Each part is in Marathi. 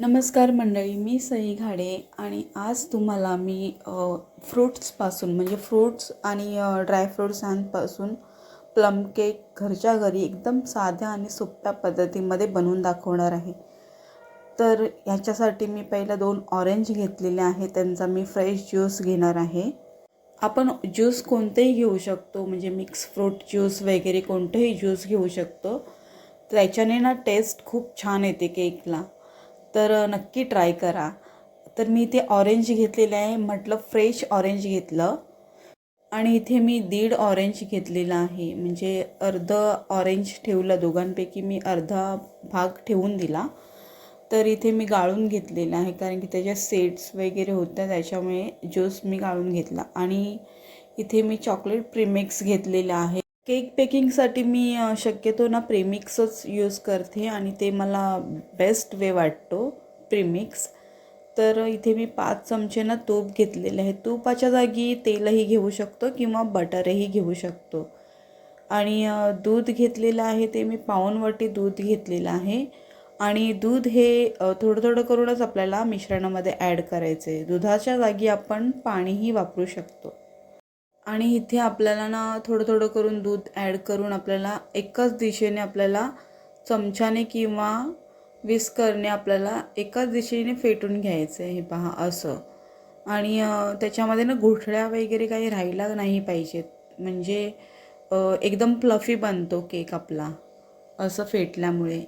नमस्कार मंडळी मी सई घाडे आणि आज तुम्हाला मी फ्रूट्सपासून फ्रुट्सपासून म्हणजे फ्रूट्स आणि अ, ड्रायफ्रुट्सांपासून प्लम केक घरच्या घरी एकदम साध्या आणि सोप्या पद्धतीमध्ये बनवून दाखवणार आहे. तर ह्याच्यासाठी मी पहिलं दोन ऑरेंज घेतलेले आहे त्यांचा मी फ्रेश ज्यूस घेणार आहे. आपण ज्यूस कोणतेही घेऊ शकतो म्हणजे मिक्स फ्रूट ज्यूस वगैरे कोणतंही ज्यूस घेऊ शकतो. त्याच्याने ना टेस्ट खूप छान येते केकला. तर नक्की ट्राय करा. तर मी इथे ऑरेंज घेतलेलं आहे म्हटलं फ्रेश ऑरेंज घेतलं. आणि इथे मी दीड ऑरेंज घेतलेला आहे. म्हणजे अर्ध ऑरेंज ठेवलं दोघांपैकी मी अर्धा भाग ठेवून दिला. तर इथे मी गाळून घेतलेला आहे कारण की त्याच्या सेट्स वगैरे होत्या त्याच्यामुळे ज्यूस मी गाळून घेतला. आणि इथे मी चॉकलेट प्रीमिक्स घेतलेला आहे. केक पेकिंगसाठी मी शक्यतो ना प्रेमिक्सच यूज करते आणि ते मला बेस्ट वे वाटतो प्रेमिक्स. तर इथे मी पाच चमचे ना तूप घेतलेले आहे तुपाच्या जागी तेलही घेऊ शकतो किंवा बटरही घेऊ शकतो. आणि दूध घेतलेलं आहे ते मी पाऊण दूध घेतलेलं आहे. आणि दूध हे थोडं थोडं करूनच आपल्याला मिश्रणामध्ये ॲड करायचं आहे दुधाच्या जागी आपण पाणीही वापरू शकतो. आणि इथे आपल्याला ना थोडं थोडं करून दूध ॲड करून आपल्याला एकाच दिशेने आपल्याला चमच्याने किंवा विस्करने आपल्याला एकाच दिशेने फेटून घ्यायचं आहे हे पहा असं. आणि त्याच्यामध्ये ना घोठळ्या वगैरे काही राहिला नाही पाहिजेत. म्हणजे एकदम फ्लफी बनतो केक आपला असं फेटल्यामुळे.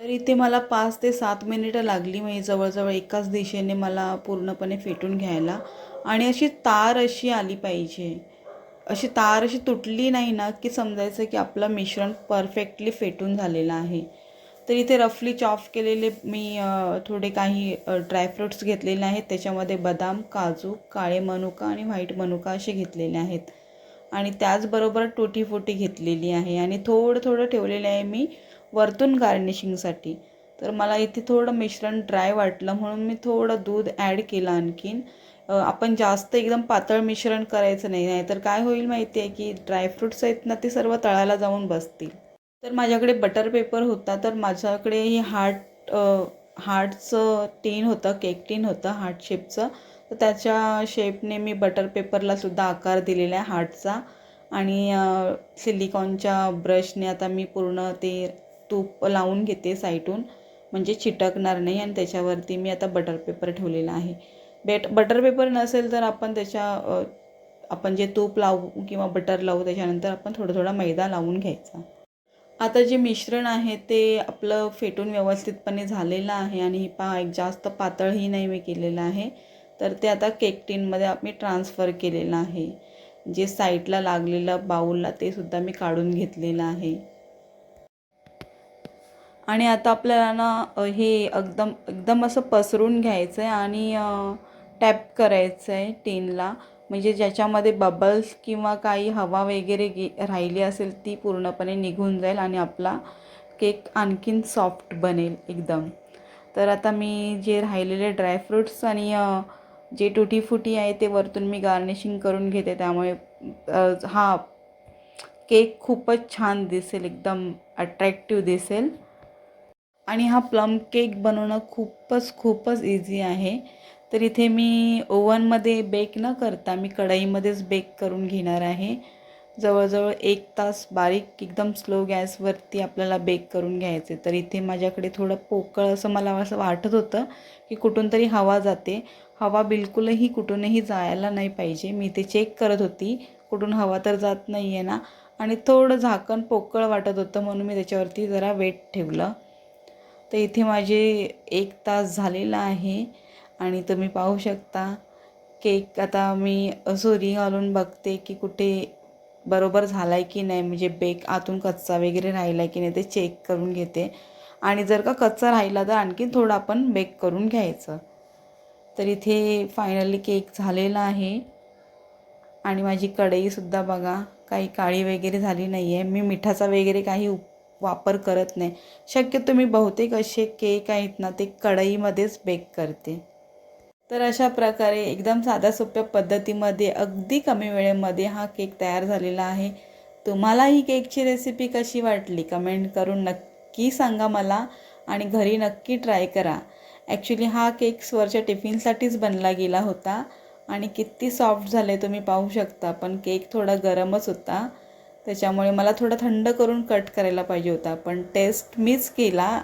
तर इथे मला पाच ते सात मिनिटं लागली म्हणजे जवळजवळ एकाच दिशेने मला पूर्णपणे फेटून घ्यायला. आणि अशी तार अशी आली पाहिजे. अशी तार अशी तुटली नाही ना की समजायचं की आपलं मिश्रण परफेक्टली फेटून झालेलं आहे. तर इथे रफली चॉप केलेले मी थोडे काही ड्रायफ्रुट्स घेतलेले आहेत. त्याच्यामध्ये बदाम काजू काळे मनुका आणि व्हाईट मनुका असे घेतलेले आहेत. आणि त्याचबरोबर टोटी फोटी घेतलेली आहे. आणि थोडं थोडं ठेवलेलं आहे मी वरतून गार्निशिंगसाठी तर मला इथे थोडं मिश्रण ड्राय वाटलं म्हणून मी थोडं दूध ॲड केलं आणखीन. आपण जास्त एकदम पातळ मिश्रण करायचं नाही नाहीतर काय होईल माहिती आहे की ड्रायफ्रुट्स आहेत ना ते सर्व तळाला जाऊन बसतील. तर माझ्याकडे बटर पेपर होता तर माझ्याकडे ही हार्ट हार्टचं टीन होतं केक टीन होतं हार्ट शेपचं तर त्याच्या शेपने मी बटर पेपरला सुद्धा आकार दिलेला आहे हार्टचा आणि सिलिकॉनच्या ब्रशने आता मी पूर्ण ते तूप लावून घेते साईटून म्हणजे चिटकणार नाही आणि त्याच्यावरती मी आता बटर पेपर ठेवलेला आहे. बेट बटर पेपर नसेल तर आपण त्याच्या आपण जे तूप लावू किंवा बटर लावू त्याच्यानंतर आपण थोडा थोडा मैदा लावून घ्यायचा. आता जे मिश्रण आहे ते आपलं फेटून व्यवस्थितपणे झालेलं आहे आणि ही पहा एक जास्त पातळही नाही मी केलेलं आहे. तर ते आता केक टीनमध्ये मी ट्रान्सफर केलेलं आहे. जे साईडला लागलेलं बाऊलला ते सुद्धा मी काढून घेतलेलं आहे. आणि आता आपल्याला ना हे एकदम एकदम असं पसरून घ्यायचं आहे आणि टॅप करायचं आहे टीनला. म्हणजे ज्याच्यामध्ये बबल्स किंवा काही हवा वगैरे गे राहिली असेल ती पूर्णपणे निघून जाईल आणि आपला केक आणखीन सॉफ्ट बनेल एकदम. तर आता मी जे राहिलेले ड्रायफ्रुट्स आणि जे टुटी फुटी आहे ते वरतून मी गार्निशिंग करून घेते. त्यामुळे हा केक खूपच छान दिसेल एकदम अट्रॅक्टिव्ह दिसेल. आणि हा प्लम केक बनवणं खूपच खूपच इझी आहे. तर इथे मी ओव्हनमध्ये बेक न करता मी कढईमध्येच बेक करून घेणार आहे. जवळजवळ एक तास बारीक एकदम स्लो गॅसवरती आपल्याला बेक करून घ्यायचे. तर इथे माझ्याकडे थोडं पोकळ असं मला असं वाटत होतं की कुठून तरी हवा जाते. हवा बिलकुलही कुठूनही जायला नाही पाहिजे. मी ते चेक करत होती. कुठून हवा तर जात नाही आहे ना. आणि थोडं झाकण पोकळ वाटत होतं म्हणून मी त्याच्यावरती जरा वेट ठेवलं. तर इथे माझे एक तास झालेला आहे. आणि तुम्ही पाहू शकता केक. आता मी सुरी घालून बघते की कुठे बरोबर झाला आहे की नाही. म्हणजे बेक आतून कच्चा वगैरे राहिला आहे की नाही ते चेक करून घेते. आणि जर का कच्चा राहिला तर आणखी थोडं आपण बेक करून घ्यायचं. तर इथे फायनली केक झालेला आहे. आणि माझी कढईसुद्धा बघा काही काळी वगैरे झाली नाही आहे मी मिठाचा वगैरे काही उप वापर करत नाही. शक्यतो मी बहुतेक असे केक आहेत ना ते कढईमध्येच बेक करते. तर अशा प्रकारे एकदम साध्या सोप्या पद्धतीमध्ये अगदी कमी वेळेमध्ये हा केक तयार झालेला आहे. तुम्हाला ही केकची रेसिपी कशी वाटली? कमेंट करून नक्की सांगा मला आणि घरी नक्की ट्राय करा. ॲक्च्युली हा केक स्वरच्या टिफिनसाठीच बनला गेला होता आणि किती सॉफ्ट झाले तुम्ही पाहू शकता पण केक थोडा गरमच होता. त्याच्यामुळे मला थोडा थंड करून कट करायला पाहिजे होता पण टेस्ट मीच केला.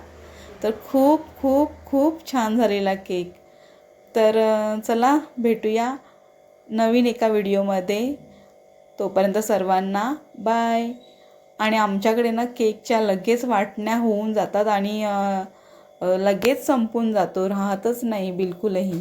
तर खूप खूप खूप छान झालेला केक. तर चला भेटूया नवीन एका व्हिडिओमध्ये. तोपर्यंत सर्वांना बाय. आणि आमच्याकडे ना केकच्या लगेच वाटण्या होऊन जातात आणि लगेच संपून जातो. राहतच नाही बिलकुलही.